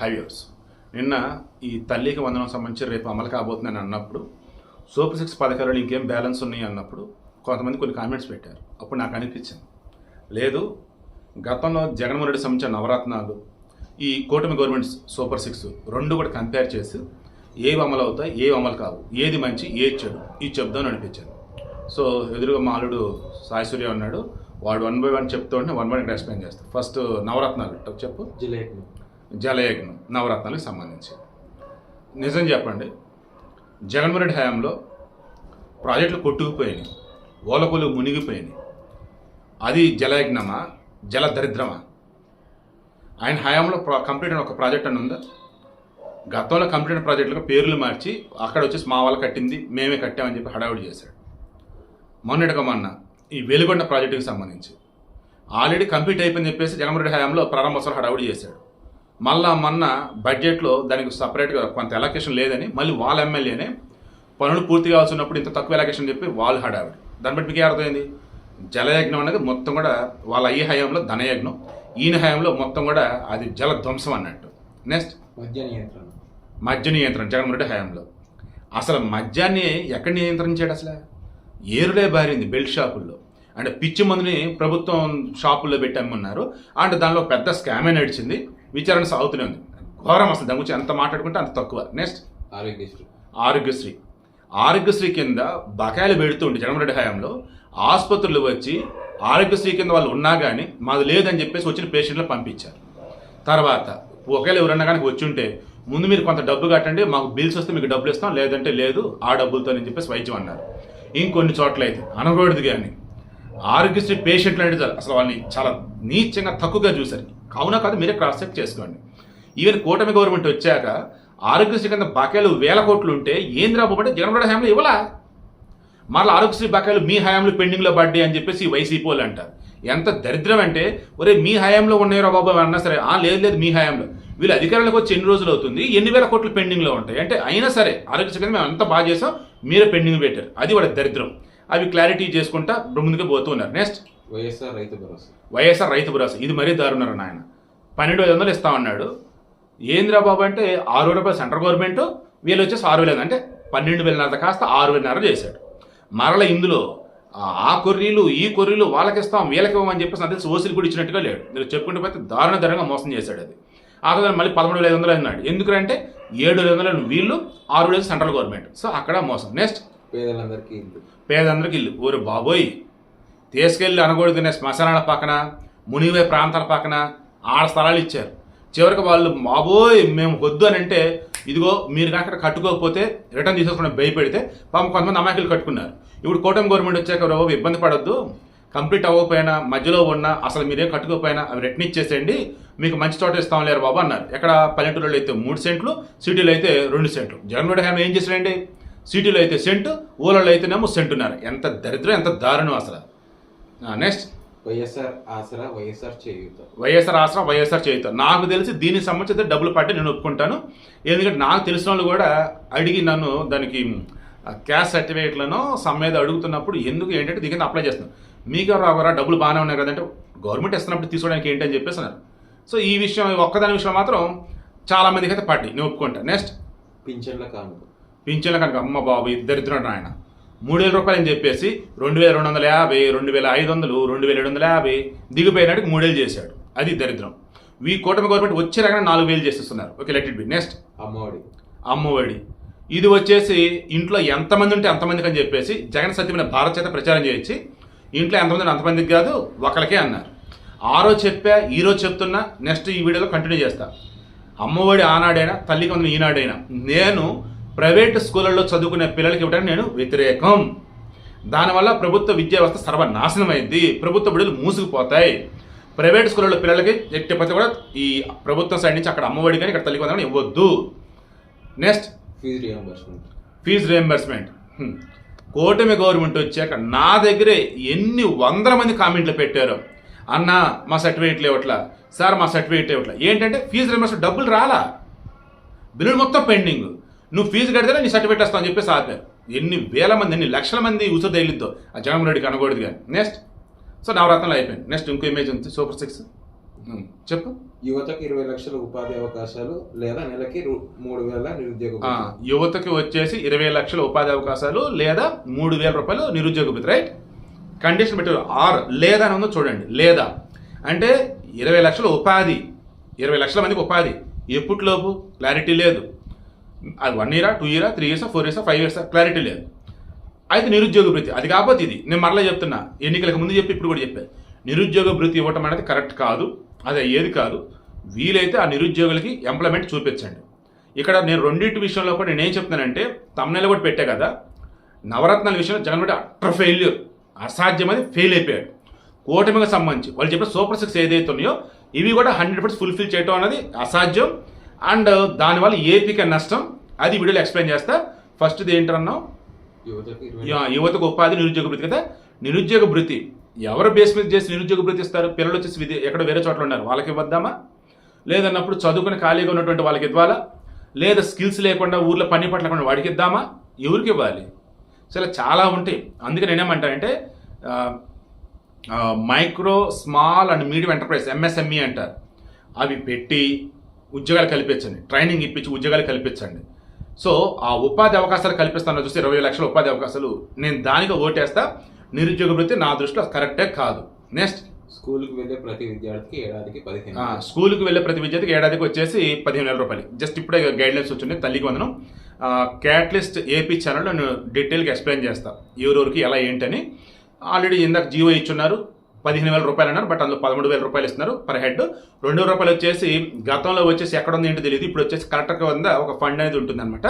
Highways నిన్న ఈ తల్లికి వందనం సంబంధించి రేపు అమలు కాబోతుందని అన్నప్పుడు సూపర్ సిక్స్ పథకాలు ఇంకేం బ్యాలెన్స్ ఉన్నాయి అన్నప్పుడు కొంతమంది కొన్ని కామెంట్స్ పెట్టారు. అప్పుడు నాకు అనిపించింది. లేదు గతంలో జగన్మోహన్ రెడ్డి సంబంధించిన నవరత్నాలు ఈ కూటమి గవర్నమెంట్ సూపర్ సిక్స్ రెండు కూడా కంపేర్ చేసి ఏవి అమలు అవుతాయి ఏవి అమలు కావు ఏది మంచి ఏది చెడు ఇది చెప్దామని అనిపించింది. సో ఎదురుగా మాలుడు సాయిసూర్య ఉన్నాడు. వాడు వన్ బై వన్ చెప్తూ ఉంటే వన్ బై వన్ ఎక్స్ప్లెయిన్ చేస్తాడు ఫస్ట్ నవరత్నాలు చెప్పు. జిలేబీ జలయజ్ఞం నవరత్నాలకు సంబంధించి. నిజం చెప్పండి జగన్మోహన్ రెడ్డి హయాంలో ప్రాజెక్టులు కొట్టుకుపోయినాయి ఓలకొలు మునిగిపోయినాయి. అది జలయజ్ఞమా జల దరిద్రమా? ఆయన హయాంలో కంప్లీట్ అయిన ఒక ప్రాజెక్ట్ అని ఉందా? గతంలో కంప్లీట్ అయిన ప్రాజెక్టులకు పేర్లు మార్చి అక్కడ వచ్చేసి మా వాళ్ళు కట్టింది మేమే కట్టామని చెప్పి హడావుడి చేశాడు. మొన్నటిగా మొన్న ఈ వెలుగొండ ప్రాజెక్టుకి సంబంధించి. ఆల్రెడీ కంప్లీట్ అయిపోయింది చెప్పేసి జగన్మోహన్ రెడ్డి హయాంలో ప్రారంభోత్సవం హడావుడి చేశాడు. మళ్ళా మొన్న బడ్జెట్లో దానికి సపరేట్గా కొంత ఎలకేషన్ లేదని మళ్ళీ వాళ్ళ ఎమ్మెల్యేనే పనులు పూర్తి కావాల్సి ఉన్నప్పుడు ఇంత తక్కువ ఎలకేషన్ చెప్పి వాళ్ళు హడావిడి. దాన్ని బట్టి మీకు అర్థమైంది? జలయజ్ఞం అనేది మొత్తం కూడా వాళ్ళ ఈ హయాంలో ధనయజ్ఞం ఈయన హయాంలో మొత్తం కూడా అది జల ధ్వంసం అన్నట్టు. నెక్స్ట్ మద్య నియంత్రణ. మద్య నియంత్రణ జగన్మోహన్ రెడ్డి హయాంలో. అసలు మద్యాన్ని ఎక్కడ నియంత్రించాడు అసలు? ఏరులే బారింది బెల్ట్ షాపుల్లో. అంటే పిచ్చి మందుని ప్రభుత్వం షాపుల్లో పెట్టి అమ్మన్నారు అంటే దానిలో పెద్ద స్కామే నడిచింది. విచారణ సాగుతూనే ఉంది. ఘోరం అసలు దాని గురించి ఎంత మాట్లాడుకుంటే అంత తక్కువ. నెక్స్ట్ ఆరోగ్యశ్రీ. ఆరోగ్యశ్రీ. ఆరోగ్యశ్రీ కింద బకాయిలు పెడుతుంటే జగన్మోహన్ హయాంలో ఆసుపత్రులు వచ్చి ఆరోగ్యశ్రీ కింద వాళ్ళు ఉన్నా కానీ మాది లేదని చెప్పేసి వచ్చిన పేషెంట్లు పంపించారు. తర్వాత ఒకవేళ ఎవరన్నా కానీ వచ్చి ఉంటే ముందు మీరు కొంత డబ్బు కట్టండి మాకు బిల్స్ వస్తే మీకు డబ్బులు ఇస్తాం లేదంటే లేదు ఆ డబ్బులతో అని చెప్పేసి వైద్యం అన్నారు. ఇంకొన్ని చోట్ల అయితే అనకూడదు కానీ ఆరోగ్యశ్రీ పేషెంట్లు అంటే. అసలు వాళ్ళని చాలా నీచంగా తక్కువగా చూశారు. కావున కాదు మీరే క్రాస్ చెక్ చేసుకోండి. ఈవెన్ కూటమి గవర్నమెంట్ వచ్చాక ఆరోగ్యశ్రీ కింద బకాయిలు వేల కోట్లు ఉంటే ఏం రాబోమంటే జగన్మోహన్ హయాంలో ఇవ్వలా? మరలా ఆరోగ్యశ్రీ బకాయిలు మీ హయాంలో పెండింగ్లో పడ్డాయి అని చెప్పేసి వైసీపీ వాళ్ళు అంటారు. ఎంత దరిద్రం అంటే ఒరే మీ హయాంలో ఉన్నాయో బాబు అన్నా సరే ఆ లేదు లేదు మీ హయాంలో. వీళ్ళు అధికారంలోకి వచ్చి ఎన్ని రోజులు అవుతుంది? ఎన్ని వేల కోట్లు పెండింగ్లో ఉంటాయి? అంటే అయినా సరే ఆరోగ్యశ్రీ కింద మేము అంత బాగా చేసాం మీరే పెండింగ్ పెట్టారు. అది వాడి దరిద్రం. అవి క్లారిటీ చేసుకుంటా ముందుకు పోతూ ఉన్నారు. నెక్స్ట్ వైఎస్ఆర్ రైతు భరోసా. వైఎస్ఆర్ రైతు భరోసా. ఇది మరీ దారుణారు నాయన. పన్నెండు ఐదు వందలు ఇస్తా ఉన్నాడు ఏంద్రా బాబు అంటే ఆరు రూపాయలు సెంట్రల్ గవర్నమెంట్ వీళ్ళు వచ్చేసి ఆరు వేలు అంటే పన్నెండు వేలన్నర కాస్త ఆరు వేలన్నర చేశాడు. మరల ఇందులో ఆ- కొర్రీలు ఈ కొర్రీలు వాళ్ళకి ఇస్తాం వీళ్ళకి ఇవ్వమని చెప్పేసి నాకు తెలిసి ఓసీలు కూడా ఇచ్చినట్టుగా లేడు. మీరు చెప్పుకుంటే పోతే దారుణ దారుణంగా మోసం చేశాడు అది. ఆ తర్వాత మళ్ళీ పదమూడు వేల ఐదు వందలు అన్నాడు. ఎందుకంటే ఏడు వేల వందలు వీళ్ళు ఆరు వేలు సెంట్రల్ గవర్నమెంట్. సో అక్కడ మోసం. నెక్స్ట్. పేదలందరికీ ఇల్లు. పేదందరికి ఇల్లు. ఊరు బాబోయ్. తీసుకెళ్ళి తినే శ్మశానాల పక్కన మునివే ప్రాంతాల పక్కన ఆడ స్థలాలు ఇచ్చారు. చివరికి వాళ్ళు మాబోయ్ మేము వద్దు అని అంటే ఇదిగో మీరు కనుక అక్కడ కట్టుకోకపోతే రిటర్న్ తీసేసుకుని భయపెడితే పాపం కొంతమంది అమాయకులు కట్టుకున్నారు. ఇప్పుడు కూటమి గవర్నమెంట్ వచ్చాక బాబు ఇబ్బంది పడొద్దు. కంప్లీట్ అవ్వకపోయినా మధ్యలో ఉన్న అసలు మీరేం కట్టుకోకపోయినా అవి రిటర్న్ ఇచ్చేసేయండి. మీకు మంచి చోట ఇస్తాం లేరు బాబు అన్నారు. ఎక్కడ? పల్లెటూరులో అయితే మూడు సెంట్లు సిటీలో అయితే రెండు సెంట్లు. జగన్మోహన్ రెడ్డి ఏం చేశాడండి సిటీలో అయితే సెంటు ఊళ్ళలో అయితేనేమో సెంటున్నారు. ఎంత దరిద్రం ఎంత దారుణం అసలు. Next YSR Aasara YSR Cheyutha. YSR Aasara YSR చేయుతారు నాకు తెలిసి దీనికి సంబంధించి డబ్బులు పట్టి నేను ఒప్పుకుంటాను. ఎందుకంటే నాకు తెలిసిన వాళ్ళు కూడా అడిగి నన్ను దానికి క్యాష్ సర్టిఫికేట్లను సమ్మేద అడుగుతున్నప్పుడు ఎందుకు ఏంటంటే దీనికి అప్లై చేస్తున్నాను. మీకు రావరా? డబ్బులు బాగానే ఉన్నాయి కదంటే గవర్నమెంట్ ఇస్తున్నప్పుడు తీసుకోవడానికి ఏంటి అని చెప్పేసి అన్నారు. సో ఈ విషయం ఒక్కదాని విషయం మాత్రం చాలా మందికి అయితే పట్టి నేను ఒప్పుకుంటా. నెక్స్ట్ పింఛన్ల కానుక. పింఛన్ల కనుక. అమ్మ బాబు ఇద్దరిద్దరు ఆయన మూడు వేల రూపాయలు అని చెప్పేసి రెండు వేల రెండు వందల యాభై రెండు వేల ఐదు వందలు రెండు వేల ఏడు వందల యాభై దిగిపోయినాడికి మూడేళ్ళు చేశాడు. అది దరిద్రం. వీ కూటమి గవర్నమెంట్ వచ్చే రకంగా నాలుగు వేలు చేసేస్తున్నారు. Okay let it be next Amma Vodi. Amma Vodi. ఇది వచ్చేసి ఇంట్లో ఎంతమంది ఉంటే అంతమందికి అని చెప్పేసి జగన్ సత్యమైన భారత చేత ప్రచారం చేయించి ఇంట్లో ఎంతమంది ఉంటే అంతమందికి కాదు ఒకరికే అన్నారు. ఆ రోజు చెప్పా ఈ రోజు చెప్తున్నా నెక్స్ట్ ఈ వీడియోలో కంటిన్యూ చేస్తా. అమ్మఒడి ఆనాడైనా తల్లికి వందనం ఈనాడైనా. నేను ప్రైవేట్ స్కూళ్ళల్లో చదువుకునే పిల్లలకి ఇవ్వడానికి నేను వ్యతిరేకం. దానివల్ల ప్రభుత్వ విద్యా వ్యవస్థ సర్వనాశనం అయింది ప్రభుత్వ బిడ్డలు మూసుకుపోతాయి. ప్రైవేట్ స్కూళ్ళలో పిల్లలకి ఎట్టి ప్రతి కూడా ఈ ప్రభుత్వం సైడ్ నుంచి అక్కడ అమ్మఒడి కానీ ఇక్కడ తల్లికి వందనం ఇవ్వద్దు. Next fee reimbursement fee reimbursement. కూటమి గవర్నమెంట్ వచ్చాక నా దగ్గరే ఎన్ని వందల మంది కామెంట్లు పెట్టారు. అన్న మా సర్టిఫికేట్లు ఇవ్వట్లా. సార్ మా సర్టిఫికేట్ ఇవ్వట్లా. ఏంటంటే ఫీజు రియంబర్స్మెంట్ డబ్బులు రాలా. బిల్లులు మొత్తం పెండింగ్. నువ్వు ఫీజు కడితేనే నీ సర్టిఫికేట్ వస్తావు అని చెప్పేసి ఆపారు ఎన్ని వేల మంది ఎన్ని లక్షల మంది ఉసురు తేలిద్దో ఆ జగన్మోహన్ రెడ్డికి అనకూడదు కానీ. నెక్స్ట్ సో నవరత్నాలు అయిపోయింది నెక్స్ట్ ఇంకో ఇమేజ్ ఉంది. సూపర్ సిక్స్ ఉమ్, చెప్పు. యువతకు ఇరవై లక్షల ఉపాధి అవకాశాలు లేదా నెలకి మూడు వేల నిరుద్యోగ. యువతకి వచ్చేసి ఇరవై లక్షల ఉపాధి అవకాశాలు లేదా మూడు వేల రూపాయలు నిరుద్యోగ భృతి రైట్ కండిషన్ పెట్టారు. ఆర్ లేదా అని ఉందో చూడండి. లేదా. అంటే ఇరవై లక్షల ఉపాధి. ఇరవై లక్షల మందికి ఉపాధి. ఎప్పటిలోపు? క్లారిటీ లేదు. అది వన్ ఇయరా టూ ఇయరా త్రీ ఇయర్సా ఫోర్ ఇయర్సా ఫైవ్ ఇయర్సా క్లారిటీ లేదు. అయితే నిరుద్యోగ భృతి అది కాకపోతే ఇది నేను మరలా చెప్తున్నా ఎన్నికలకు ముందు చెప్పి ఇప్పుడు కూడా చెప్పాను నిరుద్యోగ భృతి ఇవ్వటం అనేది కరెక్ట్ కాదు అది ఏది కాదు వీలైతే ఆ నిరుద్యోగులకి ఎంప్లాయ్మెంట్ చూపించండి. ఇక్కడ నేను రెండింటి విషయంలో కూడా నేను ఏం చెప్తున్నానంటే తమ్నెల కూడా పెట్టా కదా నవరత్నాల విషయంలో జగన్ రెడ్డి అట్ర ఫెయిల్యూర్ అసాధ్యమని ఫెయిల్ అయిపోయాడు. కూటమికి సంబంధించి వాళ్ళు చెప్పిన సూపర్ సిక్స్ ఏదైతే ఉన్నాయో ఇవి కూడా హండ్రెడ్ పర్సెంట్ ఫుల్ఫిల్ చేయడం అనేది అసాధ్యం. అండ్ దానివల్ల ఏపీకి నష్టం. అది వీడియోలో ఎక్స్ప్లెయిన్ చేస్తా. ఫస్ట్ది ఏంటన్నావు? యువతకు ఉపాధి నిరుద్యోగ భృతి కదా? నిరుద్యోగ భృతి. ఎవరు బేస్ మీద చేసి నిరుద్యోగ భృతి ఇస్తారు? పిల్లలు వచ్చేసి విదే ఎక్కడ వేరే చోట్ల ఉన్నారు. వాళ్ళకి ఇవ్వద్దామా? లేదన్నప్పుడు చదువుకుని ఖాళీగా ఉన్నటువంటి వాళ్ళకి ఇవ్వాలా? లేదా స్కిల్స్ లేకుండా ఊర్లో పని పట్టకుండా వాడికి ఇద్దామా? ఎవరికి ఇవ్వాలి? సరే చాలా ఉంటాయి. అందుకే నేనేమంటానంటే micro small and medium enterprise MSME అంటారు. అవి పెట్టి ఉద్యోగాలు కల్పించండి. ట్రైనింగ్ ఇప్పించి ఉద్యోగాలు కల్పించండి. సో ఆ ఉపాధి అవకాశాలు కల్పిస్తాను చూస్తే ఇరవై లక్షల ఉపాధి అవకాశాలు నేను దానికి ఓటేస్తా నిరుద్యోగ వృత్తి నా దృష్టిలో కరెక్టే కాదు. నెక్స్ట్ స్కూల్కి వెళ్ళే ప్రతి విద్యార్థికి ఏడాదికి పదిహేను స్కూల్కి వెళ్ళే ప్రతి విద్యార్థికి ఏడాదికి వచ్చేసి పదిహేను వేల రూపాయలు. జస్ట్ ఇప్పుడే గైడ్ లైన్స్ వచ్చింది తల్లికి వందనం. క్యాట్లిస్ట్ ఏపీ ఛానల్లో నేను డీటెయిల్గా ఎక్స్ప్లెయిన్ చేస్తా. ఎవరెవరికి ఎలా ఏంటని. ఆల్రెడీ ఇందాక జియో ఇచ్చున్నారు. పదిహేను వేల రూపాయలు అన్నారు బట్ అందులో పదమూడు వేల రూపాయలు ఇస్తున్నారు పర్ హెడ్ రెండు వేల రూపాయలు వచ్చేసి గతంలో వచ్చేసి ఎక్కడ ఉంది ఏంటో తెలియదు ఇప్పుడు వచ్చేసి కలెక్టర్ వద్ద ఒక ఫండ్ అనేది ఉంటుంది అనమాట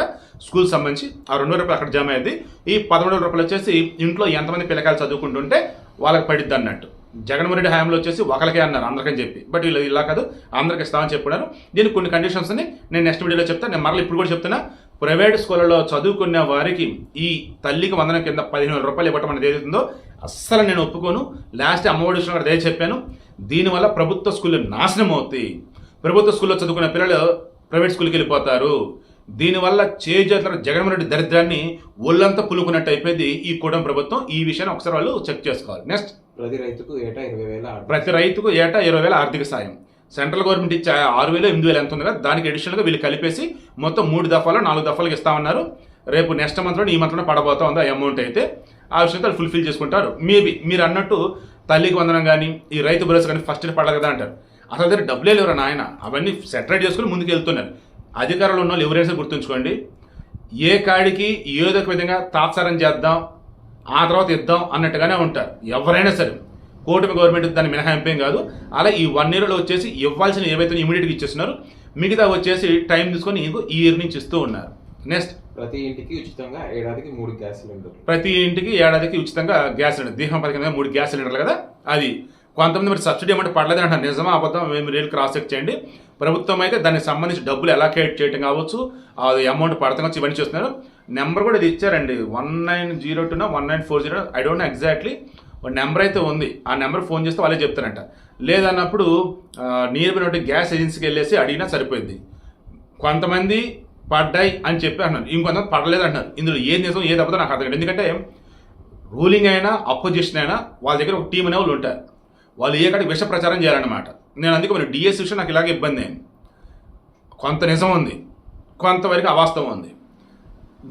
స్కూల్ సంబంధించి ఆ రెండు వేల రూపాయలు అక్కడ జమ అయ్యింది. ఈ పదమూడు వేల రూపాయలు వచ్చేసి ఇంట్లో ఎంతమంది పిల్లకాయలు చదువుకుంటుంటే వాళ్ళకి పడిద్ది అన్నట్టు. జగన్మోహన్ రెడ్డి హయాంలో వచ్చేసి ఒకరికే అన్నారు అందరికని చెప్పి. బట్ వీళ్ళు ఇలా కాదు అందరికి ఇస్తామని చెప్పుకున్నారు దీనికి కొన్ని కండిషన్స్ని నేను నెక్స్ట్ వీడియోలో చెప్తాను నేను మరలా ఇప్పుడు కూడా చెప్తున్నా. ప్రైవేట్ స్కూళ్ళలో చదువుకునే వారికి ఈ తల్లికి వందనం కింద పదిహేను వేల రూపాయలు ఇవ్వటం అనేది ఏదైతుందో అస్సలు నేను ఒప్పుకోను. లాస్ట్ అమ్మఒడి విషయంలో కూడా అదే చెప్పాను. దీనివల్ల ప్రభుత్వ స్కూళ్ళు నాశనం అవుతాయి. ప్రభుత్వ స్కూల్లో చదువుకునే పిల్లలు ప్రైవేట్ స్కూల్కి వెళ్ళిపోతారు. దీనివల్ల చేజేతల జగన్మోహన్ రెడ్డి దరిద్రాన్ని ఒళ్ళంతా పులుకున్నట్టు అయిపోయింది ఈ కూటమి ప్రభుత్వం. ఈ విషయాన్ని ఒకసారి వాళ్ళు చెక్ చేసుకోవాలి. నెక్స్ట్ ప్రతి రైతుకు ఏటా ఇరవై వేల ప్రతి రైతుకు ఏటా ఇరవై వేల ఆర్థిక సాయం. సెంట్రల్ గవర్నమెంట్ ఇచ్చే ఆరు వేలు ఎనిమిది వేలు ఎంత ఉంది కదా దానికి అడిషనల్గా వీళ్ళు కలిపేసి మొత్తం మూడు దఫాలు నాలుగు దఫాలకు ఇస్తామన్నారు. రేపు నెక్స్ట్ మంత్లో ఈ మంత్లో పడబోతా ఉంది ఆ అమౌంట్ అయితే. ఆ విషయంతో వాళ్ళు ఫుల్ఫిల్ చేసుకుంటారు. మేబీ మీరు అన్నట్టు తల్లికి వందనం కానీ ఈ రైతు భరోసా కానీ ఫస్ట్ పడాలి కదా అంటారు. అసలు దగ్గర డబ్బులే లేవరా నాయన. అవన్నీ సెటరేట్ చేసుకుని ముందుకు వెళ్తున్నారు. అధికారంలో ఉన్న వాళ్ళు ఎవరైనా గుర్తుంచుకోండి. ఏ కాడికి ఏదో ఒక విధంగా తాత్సారం చేద్దాం ఆ తర్వాత ఇద్దాం అన్నట్టుగానే ఉంటారు. ఎవరైనా సరే. కూటమి గవర్నమెంట్ దాన్ని మినహాయింపేం కాదు. అలా ఈ వన్ ఇయర్లో వచ్చేసి ఇవ్వాల్సిన ఏవైతే ఇమీడియట్గా ఇచ్చేస్తున్నారు మిగతా వచ్చేసి టైం తీసుకొని ఈ ఇయర్ నుంచి ఇస్తూ ఉన్నారు. నెక్స్ట్ ప్రతి ఇంటికి ఉచితంగా ఏడాదికి మూడు గ్యాస్ సిలిండర్లు. ప్రతి ఇంటికి ఏడాదికి ఉచితంగా గ్యాస్ సిలిండర్. దీహం పథకం మూడు గ్యాస్ సిలిండర్లు కదా? అది. కొంతమంది మరి సబ్సిడీ ఏమంటే పడలేదు అంటారు నిజమా అబద్ధం మేము రేలు క్రాస్ చెక్ చేయండి. ప్రభుత్వం అయితే దానికి సంబంధించి డబ్బులు ఎలాకేట్ చేయడం కావచ్చు. అది అమౌంట్ పడతాం ఇవన్నీ చూస్తున్నారు. నెంబర్ కూడా ఇది ఇచ్చారండి. One nine zero two one nine four zero. I don't know exactly number అయితే ఉంది. ఆ నెంబర్ ఫోన్ చేస్తే వాళ్ళే చెప్తారంట. లేదన్నప్పుడు నియర్బై ఒకటి గ్యాస్ ఏజెన్సీకి వెళ్ళేసి అడిగినా సరిపోయింది. కొంతమంది పడ్డాయి అని చెప్పి అన్నారు. ఇంకొంతమంది పడలేదు అంటున్నారు ఇందులో ఏది నిజం ఏది అబద్ధం నాకు అర్థం కాదు ఎందుకంటే రూలింగ్ అయినా అపోజిషన్ అయినా వాళ్ళ దగ్గర ఒక టీం అనే వాళ్ళు ఉంటారు. వాళ్ళు ఏ కాడికి విష ప్రచారం చేయాలన్నమాట. నేను అందుకే మరి డిఎస్ విషయం నాకు ఇలాగే ఇబ్బంది అయింది. కొంత నిజం ఉంది. కొంతవరకు అవాస్తవం ఉంది.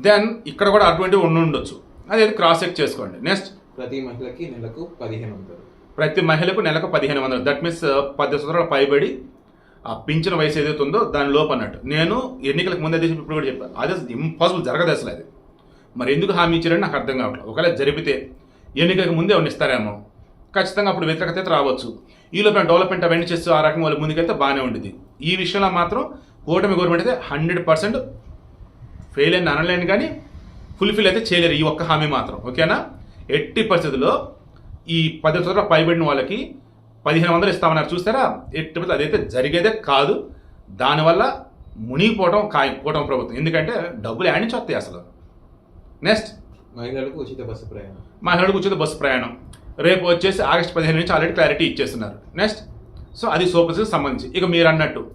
దెన్ ఇక్కడ కూడా అటువంటివి ఉండి ఉండొచ్చు. అది క్రాస్ చెక్ చేసుకోండి. నెక్స్ట్ ప్రతి మహిళకి నెలకు పదిహేను వందలు. ప్రతి మహిళకు నెలకు పదిహేను వందలు. దట్ మీన్స్ పది సంవత్సరాలు పైబడి ఆ పింఛన్ వయసు ఏదైతే ఉందో దాని లోపు అన్నట్టు. నేను ఎన్నికలకు ముందే చెప్పి ఇప్పుడు కూడా చెప్పాను అది ఇంపాసిబుల్ జరగదు అసలు అది. మరి ఎందుకు హామీ ఇచ్చారని నాకు అర్థం కావట్లేదు. ఒకవేళ జరిపితే ఎన్నికలకు ముందే ఎవరిని ఇస్తారేమో? ఖచ్చితంగా అప్పుడు వ్యతిరేకత అయితే రావచ్చు. ఈ లోపల డెవలప్మెంట్ అవన్నీ చేస్తూ ఆ రకం వాళ్ళు ముందుకెళ్తే బాగానే ఉండేది ఈ విషయంలో మాత్రం కూటమి గవర్నమెంట్ అయితే హండ్రెడ్ పర్సెంట్ ఫెయిల్ అని అనలేను కానీ ఫుల్ఫిల్ అయితే చేయలేరు ఈ ఒక్క హామీ మాత్రం. ఓకేనా ఎట్టి పరిస్థితుల్లో ఈ పది సంవత్సరాల పైబడిన వాళ్ళకి పదిహేను వందలు ఇస్తామన్నారు. చూస్తారా ఎట్టి పరిస్థితుల్లో అదైతే జరిగేదే కాదు. దానివల్ల మునిగిపోవడం ఖాయం కూటమి ప్రభుత్వం. ఎందుకంటే డబ్బులు యాడ్ నుంచి వస్తాయి అసలు. నెక్స్ట్ మహిళలకు ఉచిత బస్సు ప్రయాణం. మహిళలకు ఉచిత బస్సు ప్రయాణం. రేపు వచ్చేసి ఆగస్ట్ పదిహేను నుంచి ఆల్రెడీ క్లారిటీ ఇచ్చేస్తున్నారు. నెక్స్ట్ సో అది సూపర్ సంబంధించి. ఇక మీరు అన్నట్టు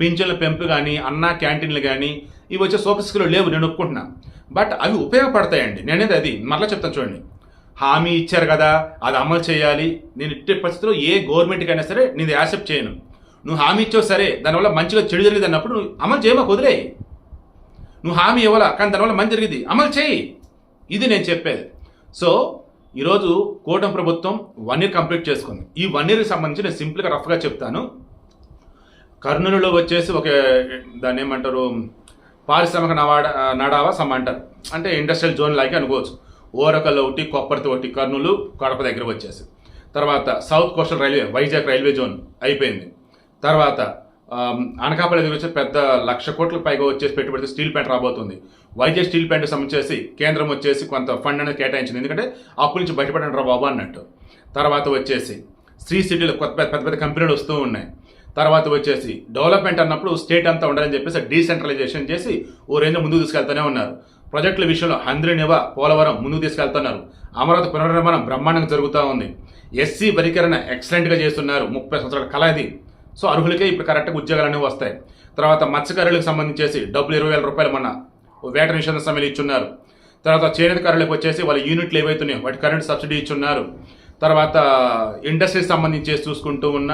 పింఛన్ల పెంపు కానీ అన్న క్యాంటీన్లు కానీ ఇవి వచ్చే సూపర్ సిక్స్లో లేవు. నేను ఒప్పుకుంటున్నా. బట్ అవి ఉపయోగపడతాయండి. నేనేది అది మరలా చెప్తాను చూడండి. హామీ ఇచ్చారు కదా అది అమలు చేయాలి. నేను ఇట్టే పరిస్థితిలో ఏ గవర్నమెంట్కి అయినా సరే నేను యాక్సెప్ట్ చేయను. నువ్వు హామీ ఇచ్చావు సరే దానివల్ల మంచిగా చెడు జరిగింది అన్నప్పుడు నువ్వు అమలు చేయమా కుదిరే నువ్వు హామీ ఇవ్వాలా? కానీ దానివల్ల మంచి జరిగింది. అమలు చేయి. ఇది నేను చెప్పేది. సో ఈరోజు కూటమి ప్రభుత్వం వన్ ఇయర్ కంప్లీట్ చేసుకుంది. ఈ వన్ ఇయర్కి సంబంధించి నేను సింపుల్గా రఫ్గా చెప్తాను. కర్నూలులో వచ్చేసి ఒక దాన్ని ఏమంటారు పారిశ్రామిక నవాడ నడావా సమ్ అంటారు. అంటే ఇండస్ట్రియల్ జోన్ లాగే అనుకోవచ్చు. ఓరకల్లో ఒకటి కొప్పరితో ఒకటి కర్నూలు కడప దగ్గర వచ్చేసి. తర్వాత south coastal railway Vizag railway zone అయిపోయింది. తర్వాత అనకాపల్లి దగ్గర వచ్చి పెద్ద లక్ష కోట్ల పైగా వచ్చేసి పెట్టుబడి స్టీల్ ప్లాంట్ రాబోతుంది. వైజాగ్ స్టీల్ ప్లాంట్ సంబంధించేసి కేంద్రం వచ్చేసి కొంత ఫండ్ అనేది కేటాయించింది. ఎందుకంటే అప్పు నుంచి బయటపడండి రా బాబు అన్నట్టు. తర్వాత వచ్చేసి శ్రీ సిటీలో కొత్త పెద్ద పెద్ద పెద్ద కంపెనీలు వస్తూ ఉన్నాయి. తర్వాత వచ్చేసి డెవలప్మెంట్ అన్నప్పుడు స్టేట్ అంతా ఉండాలని చెప్పేసి డీసెంట్రలైజేషన్ చేసి ఓ రేంజ్ ముందుకు తీసుకెళ్తూనే ఉన్నారు. ప్రాజెక్టుల విషయంలో హంద్రినివ పోలవరం ముందుకు తీసుకెళ్తున్నారు. అమరావతి పునర్నిర్మాణం బ్రహ్మాండంగా జరుగుతూ ఉంది. ఎస్సీ వరీకరణ ఎక్సలెంట్గా చేస్తున్నారు ముప్పై సంవత్సరాల కళ ఇది సో అర్హులకే ఇప్పుడు కరెక్ట్గా ఉద్యోగాలు అనేవి వస్తాయి. తర్వాత మత్స్యకారులకు సంబంధించేసి డబ్బులు ఇరవై వేల రూపాయలు మన వేట నిషేధ సమయంలో ఇచ్చున్నారు. తర్వాత చేనేతకారులకు వచ్చేసి వాళ్ళ యూనిట్లు ఏవైతున్నాయో వాటి కరెంట్ సబ్సిడీ ఇచ్చున్నారు. తర్వాత ఇండస్ట్రీకి సంబంధించి చూసుకుంటూ ఉన్న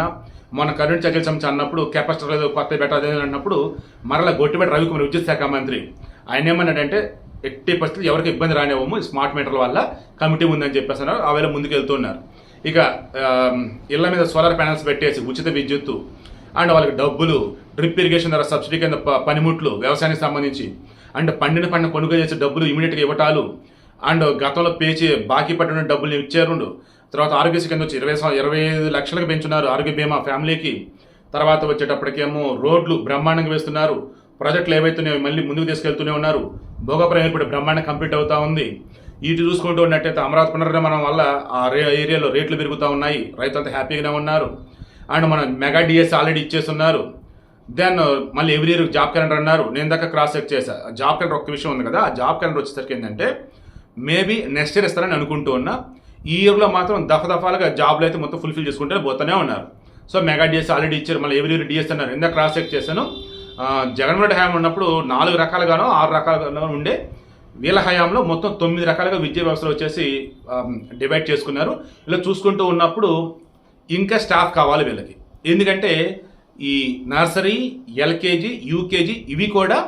మన కరెంట్ చర్చలు సంబంధించి అన్నప్పుడు కెపాసిటర్ లేదు కొత్త పెట్టాలి అన్నప్పుడు మరలా గొట్టిపెట్టి రవికుమార్ విద్యుత్ శాఖ మంత్రి. ఆయన ఏమన్నాడంటే ఎట్టి పరిస్థితులు ఎవరికి ఇబ్బంది రానివ్వము. స్మార్ట్ మీటర్ల వల్ల కమిటీ ఉందని చెప్పేసి అన్నారు. ఆ వేళ ముందుకు వెళ్తున్నారు ఇక ఇళ్ళ మీద సోలార్ ప్యానెల్స్ పెట్టేసి ఉచిత విద్యుత్తు అండ్ వాళ్ళకి డబ్బులు డ్రిప్ ఇరిగేషన్ ద్వారా సబ్సిడీ కింద పనిముట్లు వ్యవసాయానికి సంబంధించి అండ్ పండిన పంట కొనుగోలు చేసే డబ్బులు ఇమీడియట్గా ఇవ్వటాలు అండ్ గతంలో పేచి బాకీ పట్టిన డబ్బులు ఇచ్చారు తర్వాత ఆరోగ్యశ్రీ కింద వచ్చి ఇరవై ఇరవై ఐదు లక్షలకు పెంచున్నారు ఆరోగ్య బీమా ఫ్యామిలీకి. తర్వాత వచ్చేటప్పటికేమో రోడ్లు బ్రహ్మాండంగా వేస్తున్నారు. ప్రాజెక్టులు ఏవైతున్నాయో మళ్ళీ ముందుకు తీసుకెళ్తూనే ఉన్నారు. భోగపురం ఇప్పుడు బ్రహ్మాండం కంప్లీట్ అవుతా ఉంది. ఇటు చూసుకుంటూ ఉన్నట్టయితే అమరావతి పునర్నిర్మాణం వల్ల ఆ రే ఏరియాలో రేట్లు పెరుగుతూ ఉన్నాయి. రైతులంతా హ్యాపీగానే ఉన్నారు. అండ్ మన మెగా డిఎస్ ఆల్రెడీ ఇచ్చేస్తున్నారు. దెన్ మళ్ళీ ఎవ్రీ ఇయర్ జాబ్ క్యాలెండర్ అన్నారు. నేను దాకా క్రాస్ చెక్ చేశా. జాబ్ క్యాలెండర్ ఒక్క విషయం ఉంది కదా. ఆ జాబ్ క్యాలెండర్ వచ్చేసరికి ఏంటంటే మేబీ నెక్స్ట్ ఇయర్ ఇస్తారని అనుకుంటూ ఉన్నా ఈ ఇయర్లో మాత్రం దఫ దఫాలుగా జాబ్లు అయితే మొత్తం ఫుల్ఫిల్ చేసుకుంటే పోతూనే ఉన్నారు. సో మెగా డిఎస్ ఆల్రెడీ ఇచ్చారు. మళ్ళీ ఎవ్రీ ఇయర్ డిఎస్ అన్నారు. ఇందాక క్రాస్ చెక్ చేశాను. జగన్మోహన్ హయాం ఉన్నప్పుడు నాలుగు రకాలుగానో ఆరు రకాలుగానో ఉండే వీళ్ళ హయాంలో మొత్తం తొమ్మిది రకాలుగా విద్యా వ్యవస్థలు వచ్చేసి డివైడ్ చేసుకున్నారు. ఇలా చూసుకుంటూ ఉన్నప్పుడు ఇంకా స్టాఫ్ కావాలి వీళ్ళకి. ఎందుకంటే ఈ నర్సరీ ఎల్కేజీ యూకేజీ ఇవి కూడా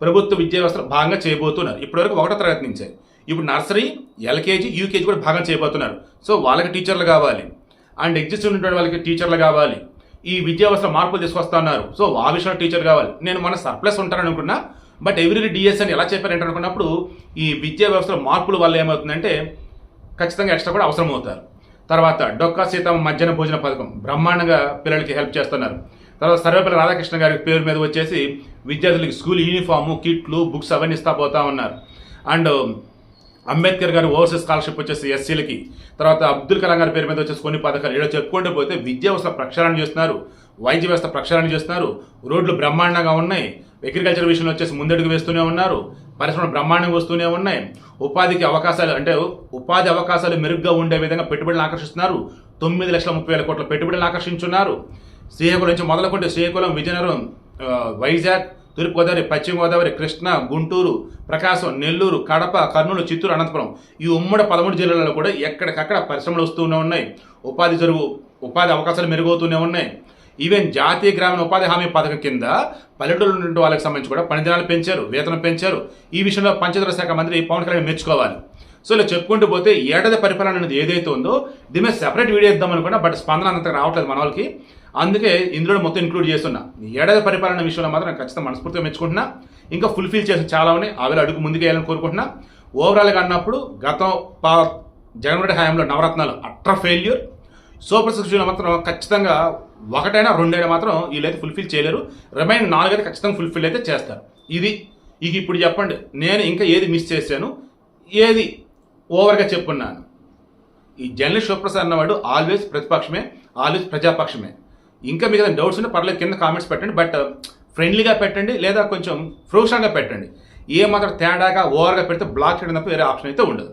ప్రభుత్వ విద్యా వ్యవస్థలో భాగంగా చేయబోతున్నారు. ఇప్పటివరకు ఒకటో తరగతి నుంచే. ఇప్పుడు నర్సరీ ఎల్కేజీ యూకేజీ కూడా భాగం చేయబోతున్నారు. సో వాళ్ళకి టీచర్లు కావాలి. అండ్ ఎగ్జిస్ట్ ఉన్నటువంటి వాళ్ళకి టీచర్లు కావాలి. ఈ విద్యా వ్యవస్థ మార్పులు తీసుకొస్తున్నారు. సో ఆ విషయంలో టీచర్ కావాలి. నేను మన సర్ప్లస్ ఉంటానని అనుకున్నా. బట్ ఎవ్రీ డిఎస్ అని ఎలా చెప్పారంటే అనుకున్నప్పుడు ఈ విద్యా వ్యవస్థలో మార్పుల వల్ల ఏమవుతుందంటే ఖచ్చితంగా ఎక్స్ట్రా కూడా అవసరం అవుతారు తర్వాత డొక్కా సీతమ్మ మధ్యాహ్న భోజన పథకం బ్రహ్మాండంగా పిల్లలకి హెల్ప్ చేస్తున్నారు. తర్వాత సర్వేపల్లి రాధాకృష్ణ గారి పేరు మీద వచ్చేసి విద్యార్థులకి స్కూల్ యూనిఫాము కిట్లు బుక్స్ అవన్నీ ఇస్తా పోతా ఉన్నారు. అండ్ అంబేద్కర్ గారి ఓవర్సీస్ స్కాలర్షిప్ వచ్చేసి ఎస్సీలకి. తర్వాత అబ్దుల్ కలాం గారి పేరు మీద వచ్చేసి కొన్ని పథకాలు ఇలా చెప్పుకుంటూ పోతే విద్యా వ్యవస్థ ప్రక్షాళన చేస్తున్నారు వైద్య వ్యవస్థ ప్రక్షాళన చేస్తున్నారు రోడ్లు బ్రహ్మాండంగా ఉన్నాయి అగ్రికల్చర్ విషయంలో వచ్చేసి ముందడుగు వేస్తూనే ఉన్నారు పరిశ్రమలు బ్రహ్మాండంగా వస్తూనే ఉన్నాయి ఉపాధికి అవకాశాలు అంటే ఉపాధి అవకాశాలు మెరుగ్గా ఉండే విధంగా పెట్టుబడులను ఆకర్షిస్తున్నారు తొమ్మిది లక్షల ముప్పై వేల కోట్ల పెట్టుబడులను ఆకర్షించున్నారు. శ్రీకాకుళం నుంచి మొదలుకుంటే శ్రీకాకుళం విజయనగరం వైజాగ్ తూర్పుగోదావరి పశ్చిమ గోదావరి కృష్ణా గుంటూరు ప్రకాశం నెల్లూరు కడప కర్నూలు చిత్తూరు అనంతపురం. ఈ ఉమ్మడి పదమూడు జిల్లాలలో కూడా ఎక్కడికక్కడ పరిశ్రమలు వస్తూనే ఉన్నాయి. ఉపాధి జరుగు ఉపాధి అవకాశాలు మెరుగవుతూనే ఉన్నాయి. ఈవెన్ జాతీయ గ్రామీణ ఉపాధి హామీ పథకం కింద పల్లెటూరు నుండి వాళ్ళకి సంబంధించి కూడా పనిదినాలు పెంచారు వేతనం పెంచారు. ఈ విషయంలో పంచాయతీరాజ్ శాఖ మంత్రి పవన్ కళ్యాణ్ మెచ్చుకోవాలి. సో ఇలా చెప్పుకుంటూ పోతే ఏడాది పరిపాలన అనేది ఏదైతే ఉందో దీని మీద సెపరేట్ వీడియో ఇద్దాం అనుకున్నా బట్ స్పందన అంత రావట్లేదు మన వాళ్ళకి. అందుకే ఇందులో మొత్తం ఇంక్లూడ్ చేస్తున్నా. ఏడాది పరిపాలన విషయంలో మాత్రం ఖచ్చితంగా మనస్ఫూర్తిగా మెచ్చుకుంటున్నా. ఇంకా ఫుల్ఫిల్ చేసి చాలా ఉన్నాయి. ఆవిడ అడుగు ముందుకేయాలని కోరుకుంటున్నా. ఓవరాల్గా అన్నప్పుడు గతం పా జగన్మోహన్ రెడ్డి హయాంలో నవరత్నాలు అట్ర ఫెయిల్యూర్ సూపర్ సిక్స్ మాత్రం ఖచ్చితంగా ఒకటైనా రెండైనా మాత్రం వీళ్ళైతే ఫుల్ఫిల్ చేయలేరు. రిమైన్ నాలుగైతే ఖచ్చితంగా ఫుల్ఫిల్ అయితే చేస్తారు. ఇది ఇక ఇప్పుడు చెప్పండి. నేను ఇంకా ఏది మిస్ చేశాను? ఏది ఓవర్గా చెప్పున్నాను ఈ జర్నలిస్ట్ శివప్రసాద్ అన్నవాడు ఆల్వేస్ ప్రతిపక్షమే ఆల్వేస్ ప్రజాపక్షమే. ఇంకా మీకు డౌట్స్ ఉంటే పర్లేదు కింద కామెంట్స్ పెట్టండి. బట్ ఫ్రెండ్లీగా uh, పెట్టండి లేదా కొంచెం ఫ్రూషంగా పెట్టండి. ఏ మాత్రం తేడాగా ఓవర్గా పెడితే బ్లాక్ చేయడం తప్ప వేరే ఆప్షన్ అయితే ఉండదు.